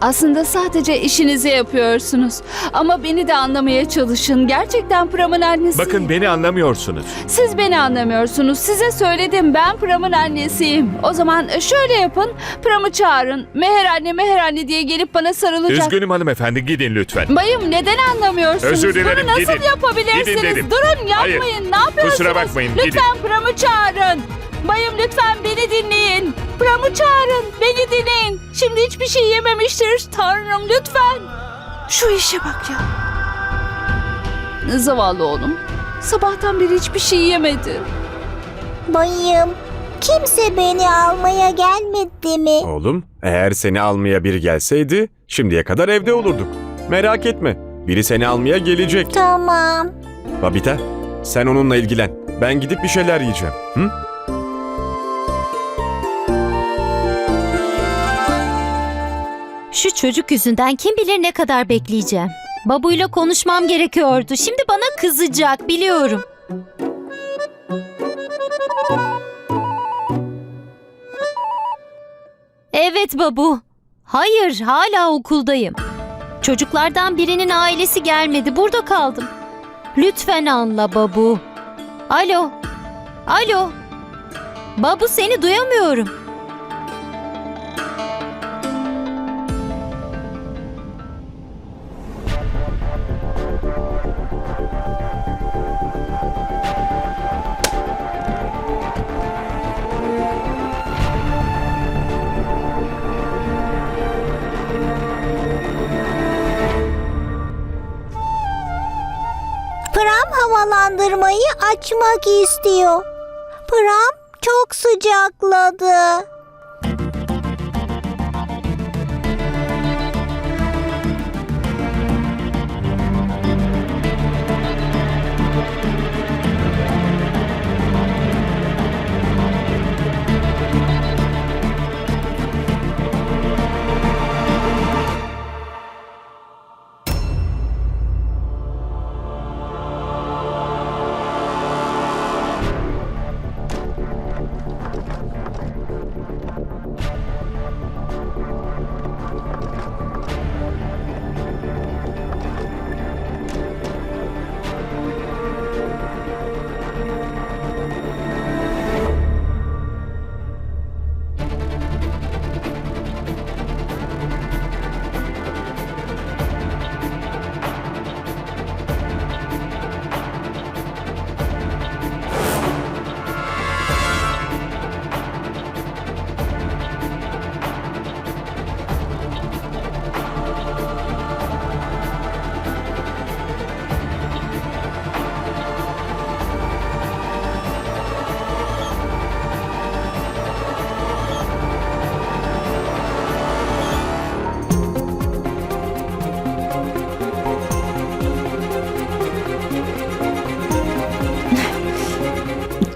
Aslında sadece işinizi yapıyorsunuz. Ama beni de anlamaya çalışın. Gerçekten Pram'ın annesiyim. Bakın beni anlamıyorsunuz. Siz beni anlamıyorsunuz. Size söyledim ben Pram'ın annesiyim. O zaman şöyle yapın. Pram'ı çağırın. Meher anne Meher anne diye gelip bana sarılacak. Üzgünüm hanımefendi gidin lütfen. Bayım neden anlamıyorsunuz? Özür dilerim, Bunu nasıl gidin. yapabilirsiniz? Gidin dedim. Durun yapmayın. Hayır, Ne yapıyorsunuz? kusura bakmayın, Lütfen gidin. Pram'ı çağırın. Bayım lütfen beni dinleyin. Pram'ı çağırın. Beni dinleyin. Şimdi hiçbir şey yememiştir. Tanrım lütfen. Şu işe bak ya. Zavallı oğlum. Sabahtan beri hiçbir şey yemedi. Bayım, kimse beni almaya gelmedi mi? Oğlum, eğer seni almaya biri gelseydi şimdiye kadar evde olurduk. Merak etme, biri seni almaya gelecek. Tamam. Babita, sen onunla ilgilen. Ben gidip bir şeyler yiyeceğim. Hı? Şu çocuk yüzünden kim bilir ne kadar bekleyeceğim. Babuyla konuşmam gerekiyordu. Şimdi bana kızacak biliyorum. Evet babu. Hayır, hala okuldayım. Çocuklardan birinin ailesi gelmedi. Burada kaldım. Lütfen anla babu. Alo. Alo. Babu seni duyamıyorum. Açmak istiyor. Pram çok sıcakladı.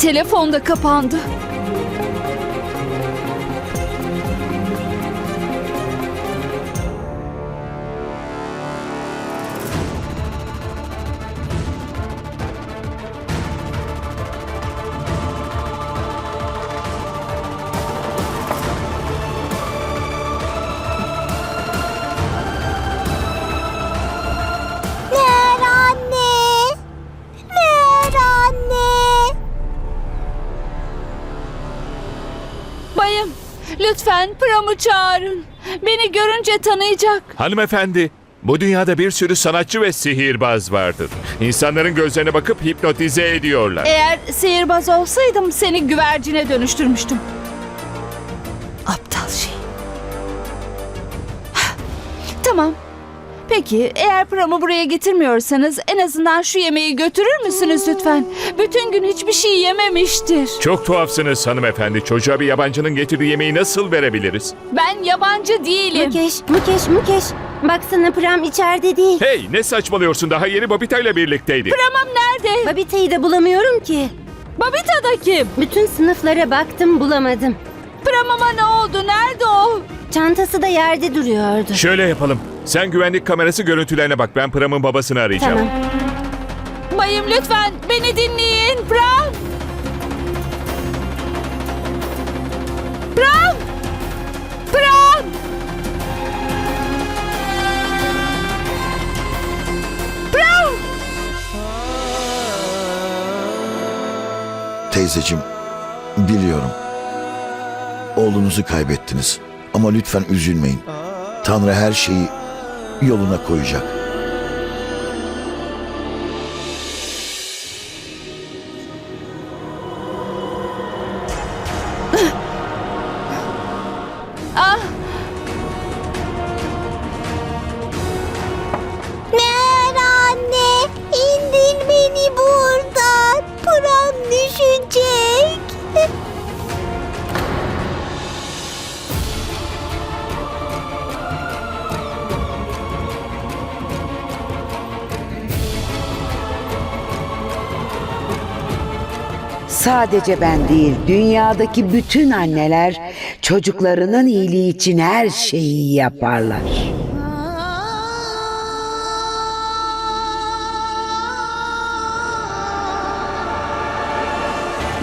Telefon da kapandı. Lütfen Pram'ı çağırın. Beni görünce tanıyacak. Hanımefendi, bu dünyada bir sürü sanatçı ve sihirbaz vardır. İnsanların gözlerine bakıp hipnotize ediyorlar. Eğer sihirbaz olsaydım seni güvercine dönüştürmüştüm. Aptal şey. tamam. Peki eğer Pram'ı buraya getirmiyorsanız en azından şu yemeği götürür müsünüz lütfen? Bütün gün hiçbir şey yememiştir. Çok tuhafsınız hanımefendi. Çocuğa bir yabancının getirdiği yemeği nasıl verebiliriz? Ben yabancı değilim. Mukeş, Mukeş, Mukeş. Baksana Pram içeride değil. Hey ne saçmalıyorsun daha yeni Babita ile birlikteydi. Pram'ım nerede? Babita'yı da bulamıyorum ki. Babita da kim? Bütün sınıflara baktım bulamadım. Pram'ıma ne oldu? Nerede o? Çantası da yerde duruyordu. Şöyle yapalım. Sen güvenlik kamerası görüntülerine bak. Ben Pram'ın babasını arayacağım. Tamam. Bayım lütfen beni dinleyin. Pram! Pram! Pram! Pram! Teyzeciğim, biliyorum. Oğlunuzu kaybettiniz. Ama lütfen üzülmeyin. Tanrı her şeyi yoluna koyacak. Meğer Sadece ben değil, dünyadaki bütün anneler çocuklarının iyiliği için her şeyi yaparlar.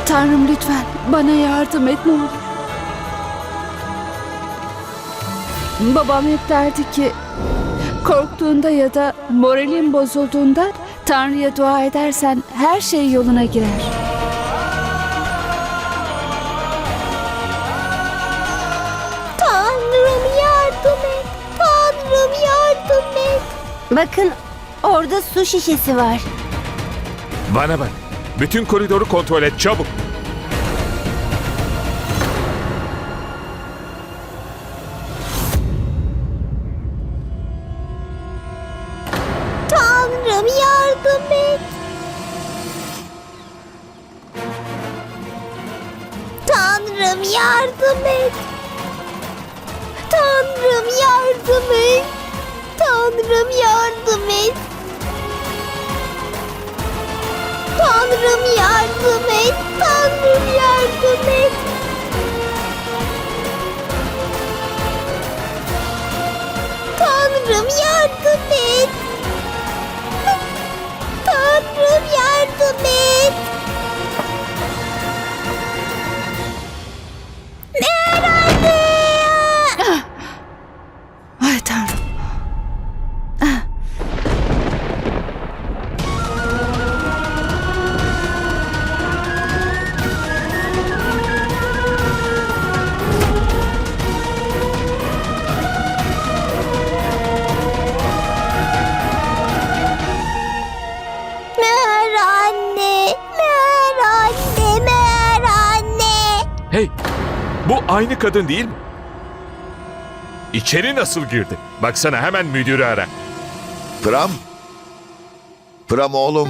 Tanrım lütfen bana yardım et ne olur. Babam hep derdi ki korktuğunda ya da moralin bozulduğunda Tanrı'ya dua edersen her şey yoluna girer. Bakın orada su şişesi var. Bana bak. Bütün koridoru kontrol et çabuk. Tanrım yardım et. Tanrım yardım et. Tanrım yardım et. Tanrım yardım et. Tanrım yardım et. Tanrım yardım et. Tanrım yardım et. Tanrım yardım et. Hey, bu aynı kadın değil mi? İçeri nasıl girdi? Baksana hemen müdürü ara. Pram? Pram oğlum.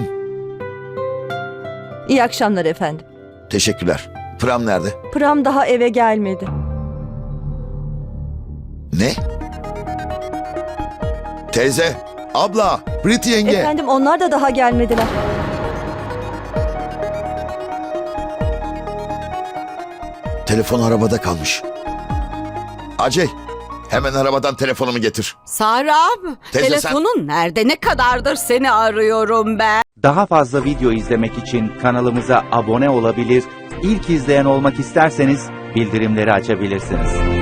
İyi akşamlar efendim. Teşekkürler. Pram nerede? Pram daha eve gelmedi. Ne? Teyze, abla, Priti yenge. Efendim onlar da daha gelmediler. Telefon arabada kalmış. Acey, hemen arabadan telefonumu getir. Saram, Teyze sen- telefonun nerede? Ne kadardır seni arıyorum ben. Daha fazla video izlemek için kanalımıza abone olabilir, ilk izleyen olmak isterseniz bildirimleri açabilirsiniz.